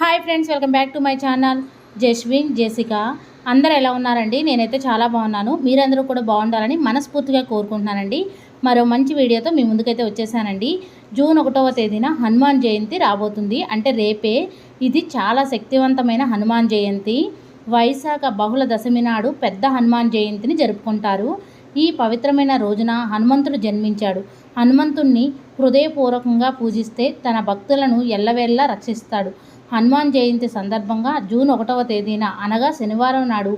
Hi friends welcome back to my channel Jaswin Jessica అందరు ఎలా ఉన్నారండి? నేనైతే చాలా బాగున్నాను. మీరందరూ కూడా బాగుండాలని మనస్ఫూర్తిగా కోరుకుంటున్నానండి. మరో మంచి వీడియోతో మీ ముందుకైతే వచ్చేసానండి. జూన్ ఒకటవ తేదీన హనుమాన్ జయంతి రాబోతుంది. అంటే రేపే. ఇది చాలా శక్తివంతమైన హనుమాన్ జయంతి. వైశాఖ బహుళ దశమి నాడు పెద్ద హనుమాన్ జయంతిని జరుపుకుంటారు. ఈ పవిత్రమైన రోజున హనుమంతుడు జన్మించాడు. హనుమంతుణ్ణి హృదయపూర్వకంగా పూజిస్తే తన భక్తులను ఎల్లవేళ్ళ రక్షిస్తాడు. హనుమాన్ జయంతి సందర్భంగా జూన్ ఒకటవ తేదీన అనగా శనివారం నాడు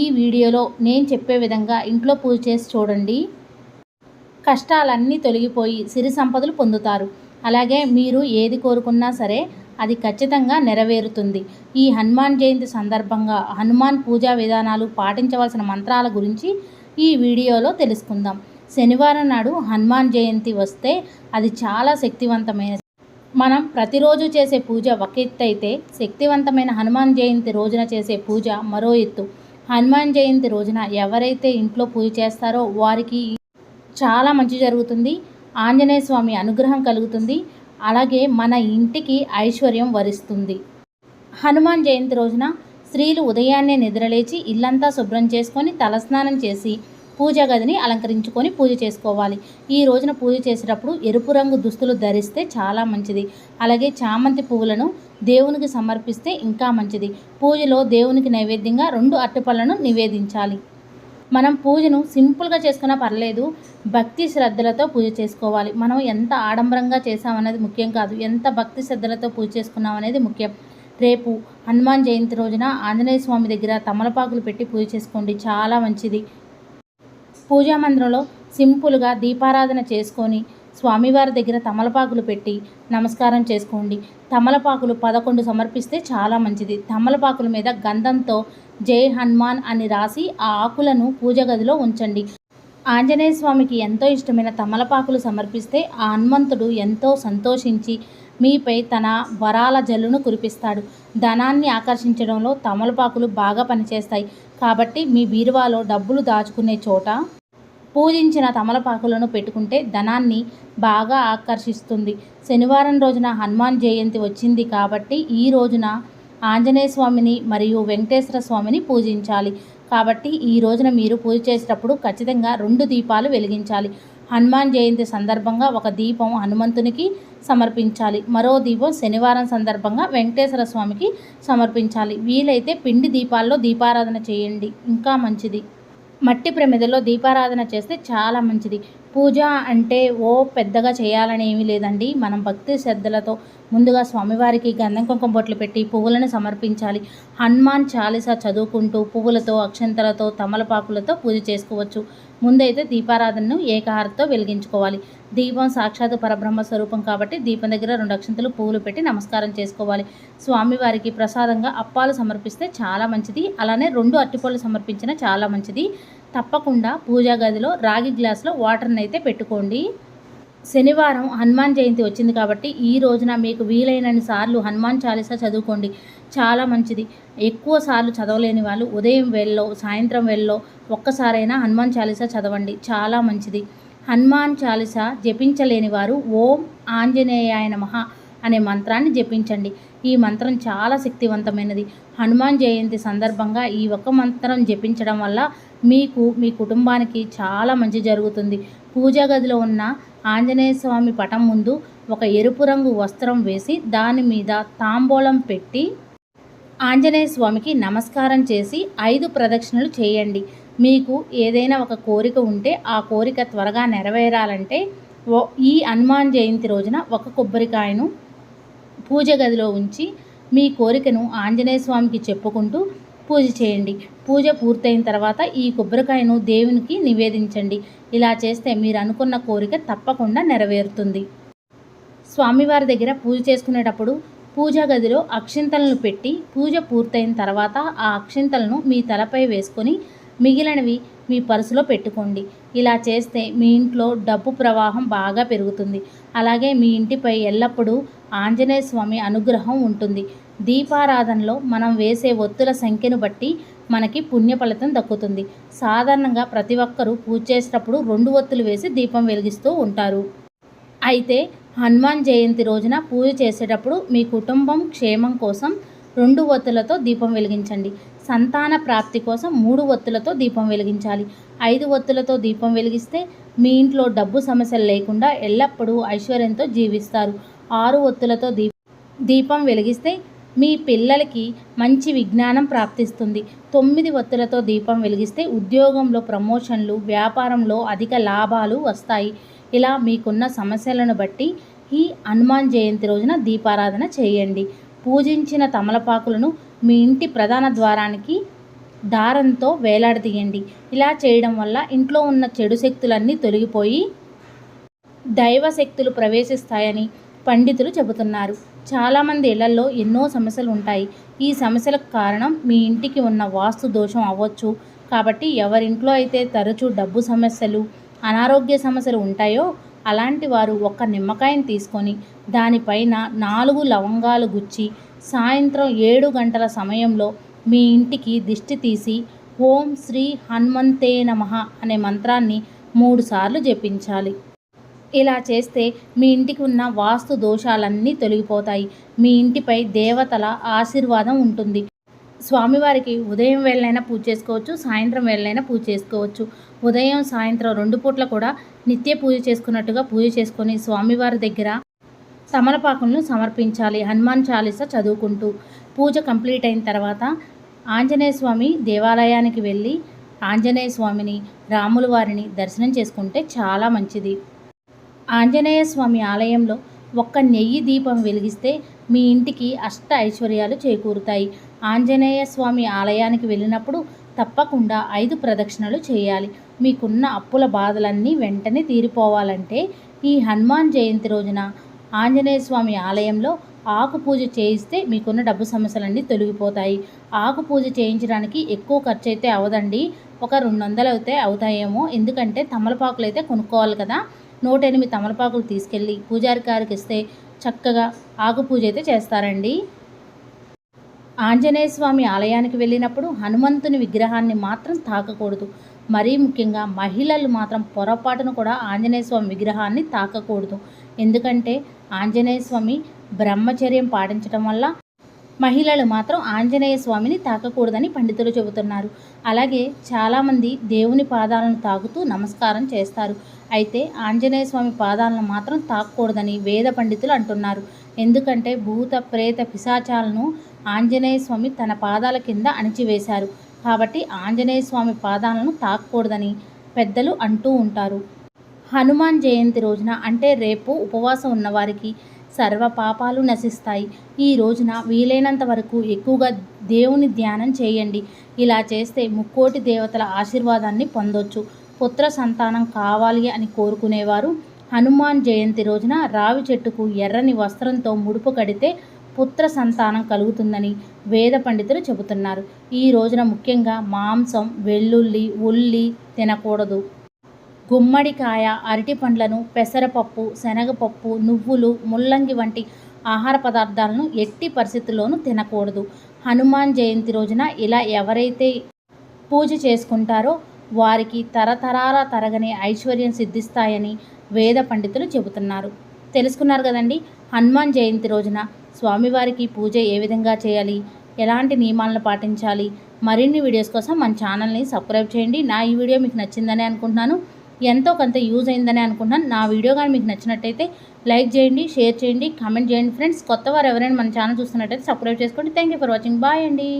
ఈ వీడియోలో నేను చెప్పే విధంగా ఇంట్లో పూజ చేసి చూడండి. కష్టాలన్నీ తొలగిపోయి సిరి సంపదలు పొందుతారు. అలాగే మీరు ఏది కోరుకున్నా సరే అది ఖచ్చితంగా నెరవేరుతుంది. ఈ హనుమాన్ జయంతి సందర్భంగా హనుమాన్ పూజా విధానాలు పాటించవలసిన మంత్రాల గురించి ఈ వీడియోలో తెలుసుకుందాం. శనివారం నాడు హనుమాన్ జయంతి వస్తే అది చాలా శక్తివంతమైన మనం ప్రతిరోజు చేసే పూజ ఒక ఎత్తు అయితే శక్తివంతమైన హనుమాన్ జయంతి రోజున చేసే పూజ మరో ఎత్తు. హనుమాన్ జయంతి రోజున ఎవరైతే ఇంట్లో పూజ చేస్తారో వారికి చాలా మంచి జరుగుతుంది. ఆంజనేయ స్వామి అనుగ్రహం కలుగుతుంది. అలాగే మన ఇంటికి ఐశ్వర్యం వరిస్తుంది. హనుమాన్ జయంతి రోజున స్త్రీలు ఉదయాన్నే నిద్రలేచి ఇల్లంతా శుభ్రం చేసుకొని తలస్నానం చేసి పూజా గదిని అలంకరించుకొని పూజ చేసుకోవాలి. ఈ రోజున పూజ చేసేటప్పుడు ఎరుపు రంగు దుస్తులు ధరిస్తే చాలా మంచిది. అలాగే చామంతి పువ్వులను దేవునికి సమర్పిస్తే ఇంకా మంచిది. పూజలో దేవునికి నైవేద్యంగా రెండు అరటిపళ్ళను నివేదించాలి. మనం పూజను సింపుల్గా చేసుకున్నా పర్లేదు భక్తి శ్రద్ధలతో పూజ చేసుకోవాలి. మనం ఎంత ఆడంబరంగా చేసామనేది ముఖ్యం కాదు. ఎంత భక్తి శ్రద్ధలతో పూజ చేసుకున్నాం అనేది ముఖ్యం. రేపు హనుమాన్ జయంతి రోజున ఆంజనేయ స్వామి దగ్గర తమలపాకులు పెట్టి పూజ చేసుకోండి. చాలా మంచిది. పూజా మందిరంలో సింపుల్గా దీపారాధన చేసుకొని స్వామివారి దగ్గర తమలపాకులు పెట్టి నమస్కారం చేసుకోండి. తమలపాకులు పదకొండు సమర్పిస్తే చాలా మంచిది. తమలపాకుల మీద గంధంతో జై హనుమాన్ అని రాసి ఆ ఆకులను పూజ గదిలో ఉంచండి. ఆంజనేయ స్వామికి ఎంతో ఇష్టమైన తమలపాకులు సమర్పిస్తే ఆ హనుమంతుడు ఎంతో సంతోషించి మీపై తన వరాల జల్లును కురిపిస్తాడు. ధనాన్ని ఆకర్షించడంలో తమలపాకులు బాగా పనిచేస్తాయి. కాబట్టి మీ బీరువాలో డబ్బులు దాచుకునే చోట పూజించిన తమలపాకులను పెట్టుకుంటే ధనాన్ని బాగా ఆకర్షిస్తుంది. శనివారం రోజున హనుమాన్ జయంతి వచ్చింది కాబట్టి ఈ రోజున ఆంజనేయ స్వామిని మరియు వెంకటేశ్వర స్వామిని పూజించాలి. కాబట్టి ఈ రోజున మీరు పూజ చేసేటప్పుడు ఖచ్చితంగా రెండు దీపాలు వెలిగించాలి. హనుమాన్ జయంతి సందర్భంగా ఒక దీపం హనుమంతునికి సమర్పించాలి. మరో దీపం శనివారం సందర్భంగా వెంకటేశ్వర స్వామికి సమర్పించాలి. వీలైతే పిండి దీపాల్లో దీపారాధన చేయండి. ఇంకా మంచిది. మట్టి ప్రమిదలో దీపారాధన చేస్తే చాలా మంచిది. పూజ అంటే ఓ పెద్దగా చేయాలని ఏమీ లేదండి. మనం భక్తి శ్రద్ధలతో ముందుగా స్వామివారికి గంధం కుంకుమ బొట్లు పెట్టి పువ్వులను సమర్పించాలి. హనుమాన్ చాలీసా చదువుకుంటూ పువ్వులతో అక్షంతలతో తమలపాకులతో పూజ చేసుకోవచ్చు. ముందైతే దీపారాధనను ఏకహారతో వెలిగించుకోవాలి. దీపం సాక్షాత్ పరబ్రహ్మ స్వరూపం కాబట్టి దీపం దగ్గర రెండు అక్షంతలు పువ్వులు పెట్టి నమస్కారం చేసుకోవాలి. స్వామివారికి ప్రసాదంగా అప్పాలు సమర్పిస్తే చాలా మంచిది. అలానే రెండు అట్టిపళ్ళు సమర్పించిన చాలా మంచిది. తప్పకుండా పూజా గదిలో రాగి గ్లాసులో వాటర్ని అయితే పెట్టుకోండి. శనివారం హనుమాన్ జయంతి వచ్చింది కాబట్టి ఈ రోజున మీకు వీలైనన్ని సార్లు హనుమాన్ చాలీసా చదువుకోండి. చాలా మంచిది. ఎక్కువ సార్లు చదవలేని వాళ్ళు ఉదయం వెళ్ళో సాయంత్రం వెళ్ళో ఒక్కసారైనా హనుమాన్ చాలీసా చదవండి. చాలా మంచిది. హనుమాన్ చాలీసా జపించలేని వారు ఓం ఆంజనేయాయ నమః అనే మంత్రాన్ని జపించండి. ఈ మంత్రం చాలా శక్తివంతమైనది. హనుమాన్ జయంతి సందర్భంగా ఈ ఒక్క మంత్రం జపించడం వల్ల మీకు మీ కుటుంబానికి చాలా మంచి జరుగుతుంది. పూజా గదిలో ఉన్న ఆంజనేయ స్వామి పటం ముందు ఒక ఎరుపు రంగు వస్త్రం వేసి దాని మీద తాంబూలం పెట్టి ఆంజనేయ స్వామికి నమస్కారం చేసి ఐదు ప్రదక్షిణలు చేయండి. మీకు ఏదైనా ఒక కోరిక ఉంటే ఆ కోరిక త్వరగా నెరవేరాలంటే ఈ హనుమాన్ జయంతి రోజున ఒక కొబ్బరికాయను పూజ గదిలో ఉంచి మీ కోరికను ఆంజనేయ స్వామికి చెప్పుకుంటూ పూజ చేయండి. పూజ పూర్తయిన తర్వాత ఈ కొబ్బరికాయను దేవునికి నివేదించండి. ఇలా చేస్తే మీరు అనుకున్న కోరిక తప్పకుండా నెరవేరుతుంది. స్వామివారి దగ్గర పూజ చేసుకునేటప్పుడు పూజా గదిలో అక్షింతలను పెట్టి పూజ పూర్తయిన తర్వాత ఆ అక్షింతలను మీ తలపై వేసుకొని మిగిలినవి మీ పర్సులో పెట్టుకోండి. ఇలా చేస్తే మీ ఇంట్లో డబ్బు ప్రవాహం బాగా పెరుగుతుంది. అలాగే మీ ఇంటిపై ఎల్లప్పుడూ ఆంజనేయ స్వామి అనుగ్రహం ఉంటుంది. దీపారాధనలో మనం వేసే ఒత్తుల సంఖ్యను బట్టి మనకి పుణ్య ఫలితం దక్కుతుంది. సాధారణంగా ప్రతి ఒక్కరూ పూజ చేసేటప్పుడు రెండు ఒత్తులు వేసి దీపం వెలిగిస్తూ ఉంటారు. అయితే హనుమాన్ జయంతి రోజున పూజ చేసేటప్పుడు మీ కుటుంబం క్షేమం కోసం రెండు ఒత్తులతో దీపం వెలిగించండి. సంతాన ప్రాప్తి కోసం మూడు ఒత్తులతో దీపం వెలిగించాలి. ఐదు ఒత్తులతో దీపం వెలిగిస్తే మీ ఇంట్లో డబ్బు సమస్యలు లేకుండా ఎల్లప్పుడూ ఐశ్వర్యంతో జీవిస్తారు. ఆరు ఒత్తులతో దీప దీపం వెలిగిస్తే మీ పిల్లలకి మంచి విజ్ఞానం ప్రాప్తిస్తుంది. తొమ్మిది ఒత్తులతో దీపం వెలిగిస్తే ఉద్యోగంలో ప్రమోషన్లు వ్యాపారంలో అధిక లాభాలు వస్తాయి. ఇలా మీకున్న సమస్యలను బట్టి ఈ హనుమాన్ జయంతి రోజున దీపారాధన చేయండి. పూజించిన తమలపాకులను మీ ఇంటి ప్రధాన ద్వారానికి దారంతో వేలాడదీయండి. ఇలా చేయడం వల్ల ఇంట్లో ఉన్న చెడు శక్తులన్నీ తొలగిపోయి దైవ శక్తులు ప్రవేశిస్తాయని పండితులు చెబుతున్నారు. చాలామంది ఇళ్ళలో ఎన్నో సమస్యలు ఉంటాయి. ఈ సమస్యలకు కారణం మీ ఇంటికి ఉన్న వాస్తు దోషం అవ్వచ్చు. కాబట్టి ఎవరింట్లో అయితే తరచూ డబ్బు సమస్యలు అనారోగ్య సమస్యలు ఉంటాయో అలాంటి వారు ఒక్క నిమ్మకాయని తీసుకొని దానిపైన నాలుగు లవంగాలు గుచ్చి సాయంత్రం ఏడు గంటల సమయంలో మీ ఇంటికి దిష్టి తీసి ఓం శ్రీ హనుమంతే నమ అనే మంత్రాన్ని మూడుసార్లు జపించాలి. ఇలా చేస్తే మీ ఇంటికి ఉన్న వాస్తు దోషాలన్నీ తొలగిపోతాయి. మీ ఇంటిపై దేవతల ఆశీర్వాదం ఉంటుంది. స్వామివారికి ఉదయం వేళ్ళైనా పూజ చేసుకోవచ్చు సాయంత్రం వేళ్ళైనా పూజ చేసుకోవచ్చు. ఉదయం సాయంత్రం రెండు పూట్ల కూడా నిత్య పూజ చేసుకున్నట్టుగా పూజ చేసుకొని స్వామివారి దగ్గర తమలపాకులను సమర్పించాలి. హనుమాన్ చాలీస చదువుకుంటూ పూజ కంప్లీట్ అయిన తర్వాత ఆంజనేయ స్వామి దేవాలయానికి వెళ్ళి ఆంజనేయ స్వామిని రాముల వారిని దర్శనం చేసుకుంటే చాలా మంచిది. ఆంజనేయ స్వామి ఆలయంలో ఒక్క నెయ్యి దీపం వెలిగిస్తే మీ ఇంటికి అష్ట ఐశ్వర్యాలు చేకూరుతాయి. ఆంజనేయ స్వామి ఆలయానికి వెళ్ళినప్పుడు తప్పకుండా ఐదు ప్రదక్షిణలు చేయాలి. మీకున్న అప్పుల బాధలన్నీ వెంటనే తీరిపోవాలంటే ఈ హనుమాన్ జయంతి రోజున ఆంజనేయ స్వామి ఆలయంలో ఆకు పూజ చేయిస్తే మీకున్న డబ్బు సమస్యలన్నీ తొలగిపోతాయి. ఆకు పూజ చేయించడానికి ఎక్కువ ఖర్చు అయితే అవదండి. ఒక రెండు వందలు అయితే అవుతాయేమో. ఎందుకంటే తమలపాకులు అయితే కొనుక్కోవాలి కదా. నూట ఎనిమిది తమలపాకులు తీసుకెళ్ళి పూజారి గారికి ఇస్తే చక్కగా ఆకు పూజ అయితే చేస్తారండి. ఆంజనేయ స్వామి ఆలయానికి వెళ్ళినప్పుడు హనుమంతుని విగ్రహాన్ని మాత్రం తాకకూడదు. మరీ ముఖ్యంగా మహిళలు మాత్రం పొరపాటును కూడా ఆంజనేయ స్వామి విగ్రహాన్ని తాకకూడదు. ఎందుకంటే ఆంజనేయ స్వామి బ్రహ్మచర్యం పాటించడం వల్ల మహిళలు మాత్రం ఆంజనేయ స్వామిని తాకకూడదని పండితులు చెబుతున్నారు. అలాగే చాలామంది దేవుని పాదాలను తాకుతూ నమస్కారం చేస్తారు. అయితే ఆంజనేయ స్వామి పాదాలను మాత్రం తాకకూడదని వేద పండితులు అంటున్నారు. ఎందుకంటే భూత ప్రేత పిశాచాలను ఆంజనేయ స్వామి తన పాదాల కింద అణిచివేశారు. కాబట్టి ఆంజనేయ స్వామి పాదాలను తాకకూడదని పెద్దలు అంటూ ఉంటారు. హనుమాన్ జయంతి రోజున అంటే రేపు ఉపవాసం ఉన్నవారికి సర్వ పాపాలు నశిస్తాయి. ఈ రోజున వీలైనంత వరకు ఎక్కువగా దేవుని ధ్యానం చేయండి. ఇలా చేస్తే ముక్కోటి దేవతల ఆశీర్వాదాన్ని పొందొచ్చు. పుత్ర సంతానం కావాలి అని కోరుకునేవారు. హనుమాన్ జయంతి రోజున రావి చెట్టుకు ఎర్రని వస్త్రంతో ముడుపు కడితే పుత్ర సంతానం కలుగుతుందని వేద పండితులు చెబుతున్నారు. ఈ రోజున ముఖ్యంగా మాంసం వెల్లుల్లి ఉల్లి తినకూడదు. గుమ్మడికాయ అరటి పండ్లను పెసరపప్పు శనగపప్పు నువ్వులు ముల్లంగి వంటి ఆహార పదార్థాలను ఎట్టి పరిస్థితుల్లోనూ తినకూడదు. హనుమాన్ జయంతి రోజున ఇలా ఎవరైతే పూజ చేసుకుంటారో వారికి తరతరాల తరగని ఐశ్వర్యం సిద్ధిస్తాయని వేద పండితులు చెబుతున్నారు. తెలుసుకున్నారు కదండి హనుమాన్ జయంతి రోజున స్వామివారికి పూజ ఏ విధంగా చేయాలి? ఎలాంటి నియమాలను పాటించాలి? మరిన్ని వీడియోస్ కోసం మన ఛానల్ని సబ్స్క్రైబ్ చేయండి. నా ఈ వీడియో మీకు నచ్చిందని అనుకుంటున్నాను. ఎంతో కొంత యూజ్ అయిందని అనుకుంటున్నాను. నా వీడియో కానీ మీకు నచ్చినట్టయితే లైక్ చేయండి షేర్ చేయండి కామెంట్ చేయండి. ఫ్రెండ్స్ కొత్త వారు ఎవరైనా మన ఛానల్ చూస్తున్నట్టయితే సబ్స్క్రైబ్ చేసుకోండి. Thank you for watching. Bye అండి.